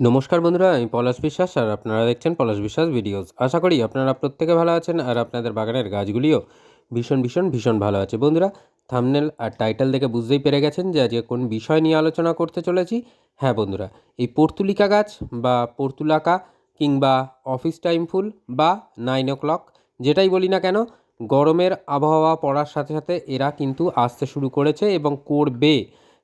নমস্কার বন্ধুরা, আমি পলাশ বিশ্বাস আর আপনারা দেখছেন পলাশ বিশ্বাস ভিডিওস। আশা করি আপনারা প্রত্যেকে ভালো আছেন আর আপনাদের বাগানের গাছগুলিও ভীষণ ভীষণ ভীষণ ভালো আছে। বন্ধুরা থামনেল আর টাইটেল দেখে বুঝতেই পেরে গেছেন যে আজকে কোন বিষয় নিয়ে আলোচনা করতে চলেছি। হ্যাঁ বন্ধুরা, এই পর্তুলিকা গাছ বা পর্তুলাকা কিংবা অফিস টাইম ফুল বা নাইন ও ক্লক যেটাই বলি না কেন, গরমের আবহাওয়া পড়ার সাথে সাথে এরা কিন্তু আসতে শুরু করেছে এবং করবে।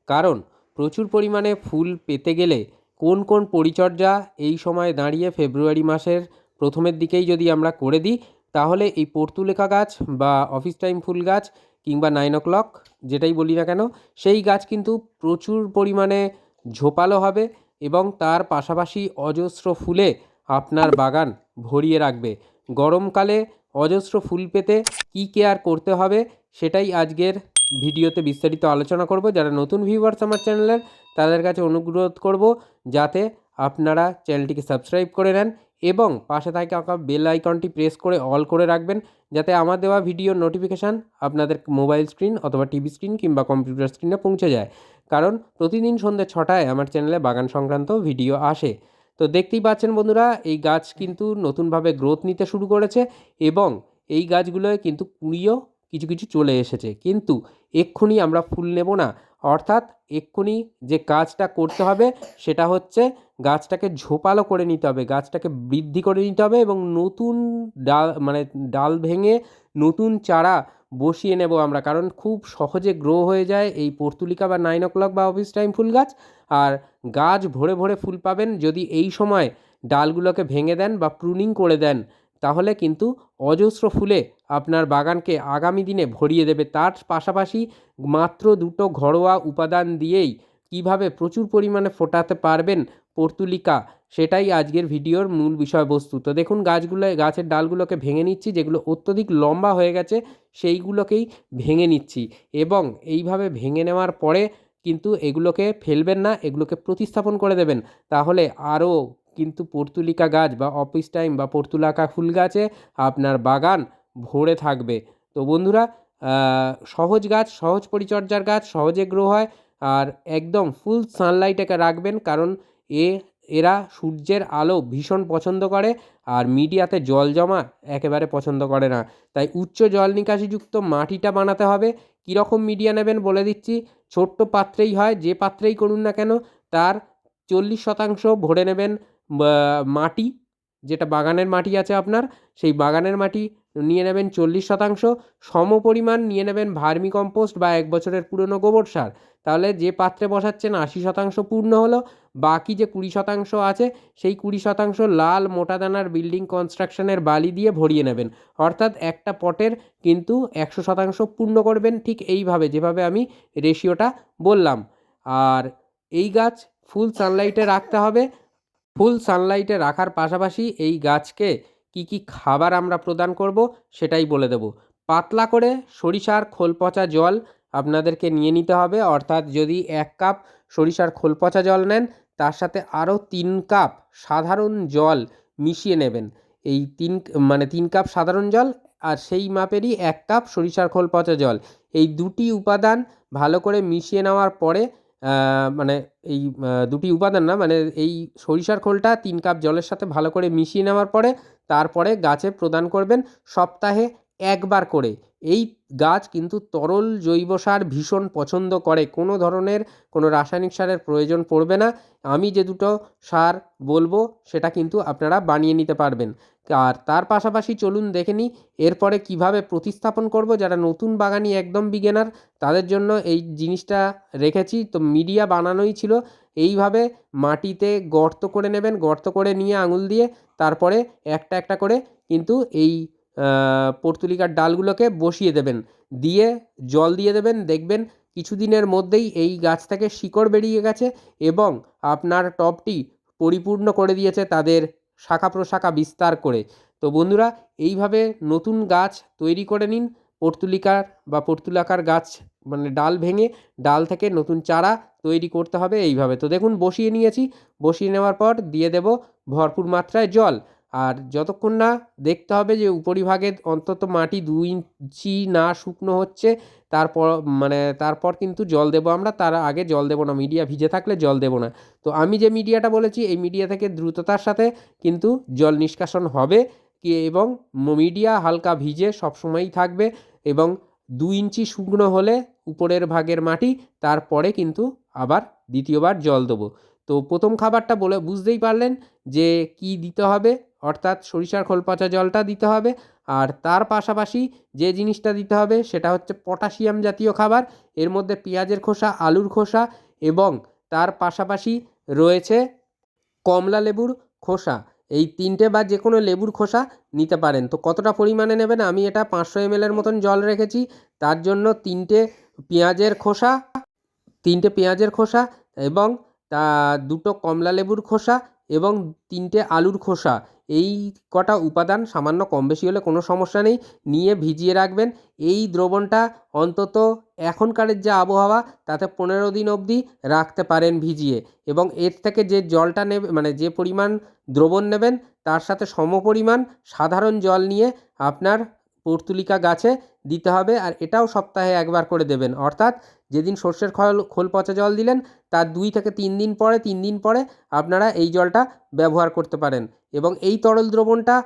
কারণ প্রচুর পরিমাণে ফুল পেতে গেলে কোন কোন পরিচর্যা এই সময় দাঁড়িয়ে ফেব্রুয়ারি মাসের প্রথমের দিকেই যদি আমরা করে দিই, তাহলে এই পর্তুলেখা গাছ বা অফিস টাইম ফুল গাছ কিংবা নাইন ও ক্লক যেটাই বলি না কেন, সেই গাছ কিন্তু প্রচুর পরিমাণে ঝোপালো হবে এবং তার পাশাপাশি অজস্র ফুলে আপনার বাগান ভরিয়ে রাখবে। গরমকালে অজস্র ফুল পেতে কী কেয়ার করতে হবে, সেটাই আজকের ভিডিওতে বিস্তারিত আলোচনা করব। যারা নতুন ভিউয়ার্স আমার চ্যানেলের তাদের কাছে অনুরোধ করব যাতে আপনারা চ্যানেলটিকে সাবস্ক্রাইব করে নেন এবং পাশে থাকা বেল আইকনটি প্রেস করে অল করে রাখবেন যাতে আমার দেওয়া ভিডিওর নোটিফিকেশান আপনাদের মোবাইল স্ক্রিন অথবা টিভি স্ক্রিন কিংবা কম্পিউটার স্ক্রিনে পৌঁছে যায়। কারণ প্রতিদিন সন্ধ্যে ছটায় আমার চ্যানেলে বাগান সংক্রান্ত ভিডিও আসে। তো দেখতেই পাচ্ছেন বন্ধুরা, এই গাছ কিন্তু নতুনভাবে গ্রোথ নিতে শুরু করেছে এবং এই গাছগুলোয় কিন্তু কুড়িও কিছু কিছু চলে এসেছে। কিন্তু এক্ষুনি আমরা ফুল নেব না। অর্থাৎ এক্ষুনি যে কাজটা করতে হবে সেটা হচ্ছে গাছটাকে ঝোপালো করে নিতে হবে, গাছটাকে বৃদ্ধি করে নিতে হবে এবং নতুন ডাল মানে ডাল ভেঙে নতুন চারা বসিয়ে নেব আমরা। কারণ খুব সহজে গ্রো হয়ে যায় এই পর্তুলিকা বা নাইন ও ক্লক বা অফিস টাইম ফুল গাছ। আর গাছ ভরে ভরে ফুল পাবেন যদি এই সময় ডালগুলোকে ভেঙে দেন বা প্রুনিং করে দেন, তাহলে কিন্তু অজস্র ফুলে আপনার বাগানকে আগামী দিনে ভরিয়ে দেবে। তার পাশাপাশি মাত্র দুটো ঘরোয়া উপাদান দিয়েই কীভাবে প্রচুর পরিমাণে ফোটাতে পারবেন পর্তুলিকা, সেটাই আজকের ভিডিওর মূল বিষয়বস্তু। তো দেখুন, গাছগুলো গাছের ডালগুলোকে ভেঙে নিচ্ছি, যেগুলো অত্যধিক লম্বা হয়ে গেছে, সেইগুলোকেই ভেঙে নিচ্ছি। এবং এইভাবে ভেঙে নেওয়ার পরে কিন্তু এগুলোকে ফেলবেন না, এগুলোকে প্রতিস্থাপন করে দেবেন। তাহলে আরও কিন্তু পর্তুলিকা গাছ বা অফিস টাইম বা পর্তুলাকা ফুল গাছে আপনার বাগান ভরে থাকবে। তো বন্ধুরা সহজ গাছ, সহজ পরিচর্যার গাছ, সহজে গ্রো হয় আর একদম ফুল সানলাইটে রাখবেন কারণ এ, এরা সূর্যের আলো ভীষণ পছন্দ করে আর মিডিয়াতে জল জমা একেবারে পছন্দ করে না। তাই উচ্চ জল নিকাশিযুক্ত মাটিটা বানাতে হবে। কীরকম মিডিয়া নেবেন বলে দিচ্ছি, ছোট্ট পাত্রেই হয়, যে পাত্রেই করুন না কেন, তার চল্লিশ শতাংশ ভরে নেবেন মাটি যেটা বাগানের মাটি আছে আপনার, সেই বাগানের মাটি নিয়ে নেবেন চল্লিশ শতাংশ। সম পরিমাণ নিয়ে নেবেন ভার্মি কম্পোস্ট বা এক বছরের পুরনো গোবর সার। তাহলে যে পাত্রে বসাচ্ছেন আশি শতাংশ পূর্ণ হলো, বাকি যে কুড়ি শতাংশ আছে, সেই কুড়ি শতাংশ লাল মোটা দানার বিল্ডিং কনস্ট্রাকশনের বালি দিয়ে ভরিয়ে নেবেন। অর্থাৎ একটা পটের কিন্তু একশো শতাংশ পূর্ণ করবেন ঠিক এইভাবে, যেভাবে আমি রেশিওটা বললাম। আর এই গাছ ফুল সানলাইটে রাখতে হবে। ফুল সানলাইটে রাখার পাশাপাশি এই গাছকে কি কি খাবার আমরা প্রদান করব সেটাই বলে দেব। পাতলা করে সরিষার খোল পচা জল আপনাদেরকে নিয়ে নিতে হবে, অর্থাৎ যদি এক কাপ সরিষার খোল পচা জল নেন, তার সাথে আরও তিন কাপ সাধারণ জল মিশিয়ে নেবেন। এই তিন মানে তিন কাপ সাধারণ জল আর সেই মাপেরই এক কাপ সরিষার খোল পচা জল। এই দুটি উপাদান ভালো করে মিশিয়ে নেওয়ার পরে মানে এই দুটি উপাদান না মানে এই সরিষার খোলটা তিন কাপ জলের সাথে ভালো করে মিশিয়ে নেওয়ার পরে, তারপরে গাছে প্রদান করবেন সপ্তাহে একবার করে। এই গাছ কিন্তু তরল জৈব সার ভীষণ পছন্দ করে। কোনো ধরনের কোনো রাসায়নিক সারের প্রয়োজন পড়বে না। আমি যে দুটো সার বলব, সেটা কিন্তু আপনারা বানিয়ে নিতে পারবেন। আর তার পাশাপাশি চলুন দেখে নিই, এরপরে কীভাবে প্রতিস্থাপন করব যারা নতুন বাগানি একদম বিগেনার তাদের জন্য এই জিনিসটা রেখেছি। তো মিডিয়া বানানোই ছিল। এইভাবে মাটিতে গর্ত করে নেবেন, গর্ত করে নিয়ে আঙুল দিয়ে, তারপরে একটা একটা করে কিন্তু এই পর্তুলিকার ডালগুলোকে বসিয়ে দেবেন। দিয়ে জল দিয়ে দেবেন। দেখবেন কিছুদিনের মধ্যেই এই গাছ থেকে শিকড় বেরিয়ে গেছে এবং আপনার টবটি পরিপূর্ণ করে দিয়েছে তাদের শাখা প্রশাখা বিস্তার করে। তো বন্ধুরা, এইভাবে নতুন গাছ তৈরি করে নিন। পর্তুলিকার বা পর্তুলাকার গাছ মানে ডাল ভেঙে ডাল থেকে নতুন চারা তৈরি করতে হবে এইভাবে। তো দেখুন, বসিয়ে নিয়েছি। বসিয়ে নেওয়ার পর দিয়ে দেব ভরপুর মাত্রায় জল। আর যতক্ষণ না দেখতে হবে যে উপরিভাগে অন্তত মাটি দু ইঞ্চি না শুকনো হচ্ছে, তারপর মানে তারপর কিন্তু জল দেবো আমরা, তার আগে জল দেবো না, মিডিয়া ভিজে থাকলে জল দেবো না। তো আমি যে মিডিয়াটা বলেছি, এই মিডিয়া থেকে দ্রুততার সাথে কিন্তু জল নিষ্কাশন হবে কি এবং মিডিয়া হালকা ভিজে সবসময়ই থাকবে এবং দু ইঞ্চি শুকনো হলে উপরের ভাগের মাটি, তারপরে কিন্তু আবার দ্বিতীয়বার জল দেবো। তো প্রথম খাবারটা বলে, বুঝতেই পারলেন যে কি দিতে হবে? অর্থাৎ সরিষার খোল পচা জলটা দিতে হবে। আর তার পাশাপাশি যে জিনিসটা দিতে হবে সেটা হচ্ছে পটাশিয়াম জাতীয় খাবার। এর মধ্যে পেঁয়াজের খোসা, আলুর খোসা এবং তার পাশাপাশি রয়েছে কমলা লেবুর খোসা। এই তিনটে বা যে কোনো লেবুর খোসা নিতে পারেন। তো কতটা পরিমাণে নেবেন? আমি এটা পাঁচশো এম এমএলের মতন জল রেখেছি। তার জন্য তিনটে পেঁয়াজের খোসা, তিনটে পেঁয়াজের খোসা এবং তা দুটো কমলা লেবুর খোসা এবং তিনটে আলুর খোসা। এই কটা উপাদান সামান্য কম বেশি হলে কোনো সমস্যা নেই, নিয়ে ভিজিয়ে রাখবেন। এই দ্রবণটা অন্তত এখনকারের যে আবহাওয়া, তাতে পনেরো দিন অবধি রাখতে পারেন ভিজিয়ে এবং এর থেকে যে জলটা নেবে মানে যে পরিমাণ দ্রবণ নেবেন, তার সাথে সমপরিমাণ সাধারণ জল নিয়ে আপনার পর্তুলিকা গাছে দিতে হবে আর এটাও সপ্তাহে একবার করে দেবেন। অর্থাৎ যেদিন সর্ষের খোল খোল পচা জল দিলেন তার দুই থেকে তিন দিন পরে, তিন দিন পরে আপনারা এই জলটা ব্যবহার করতে পারেন। এবং এই তরল দ্রবণটা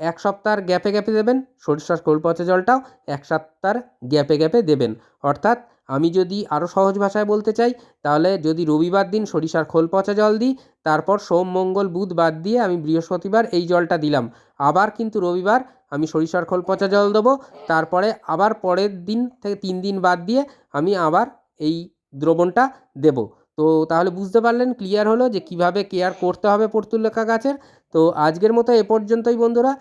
এক সপ্তাহর গ্যাপে গ্যাপে দেবেন, সরিষার খোল পচা জলটাও এক সপ্তাহর গ্যাপে গ্যাপে দেবেন। অর্থাৎ আমি যদি আরও সহজ ভাষায় বলতে চাই, তাহলে যদি রবিবার দিন সরিষার খোল পচা জল দিই, তারপর সোম, মঙ্গল, বুধ বাদ দিয়ে আমি বৃহস্পতিবার এই জলটা দিলাম। আবার কিন্তু রবিবার আমি সরিষার খোল পচা জল দেবো, তারপরে আবার পরের দিন থেকে তিন দিন বাদ দিয়ে আমি আবার এই দ্রবণটা দেব। তো তাহলে বুঝতে পারলেন ক্লিয়ার হলো যে কীভাবে কেয়ার করতে হবে পর্তুলেখা গাছের। তো আজকের মতো এ পর্যন্তই বন্ধুরা।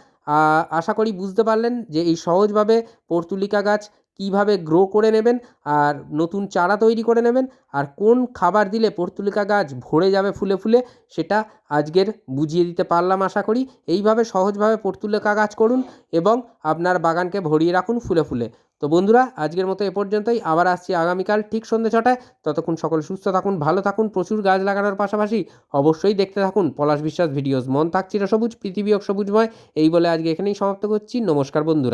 আশা করি বুঝতে পারলেন যে এই সহজভাবে পর্তুলিকা গাছ কীভাবে গ্রো করে নেবেন আর নতুন চারা তৈরি করে নেবেন আর কোন খাবার দিলে পর্তুলিকা গাছ ভরে যাবে ফুলে ফুলে সেটা আজকের বুঝিয়ে দিতে পারলাম আশা করি। এইভাবে সহজভাবে পর্তুলিকা গাছ করুন এবং আপনার বাগানকে ভরিয়ে রাখুন ফুলে ফুলে। তো বন্ধুরা, আজকের মতো এ পর্যন্তই। আবার আসছি আগামীকাল ঠিক সন্ধ্যে ছটায়। ততক্ষণ সকল সুস্থ থাকুন, ভালো থাকুন, প্রচুর গাছ লাগানোর পাশাপাশি অবশ্যই দেখতে থাকুন পলাশ বিশ্বাস ভিডিওস। মন থাকছিল সবুজ, পৃথিবী সবুজময়। এই বলে আজকে এখানেই সমাপ্ত করছি। নমস্কার বন্ধুরা।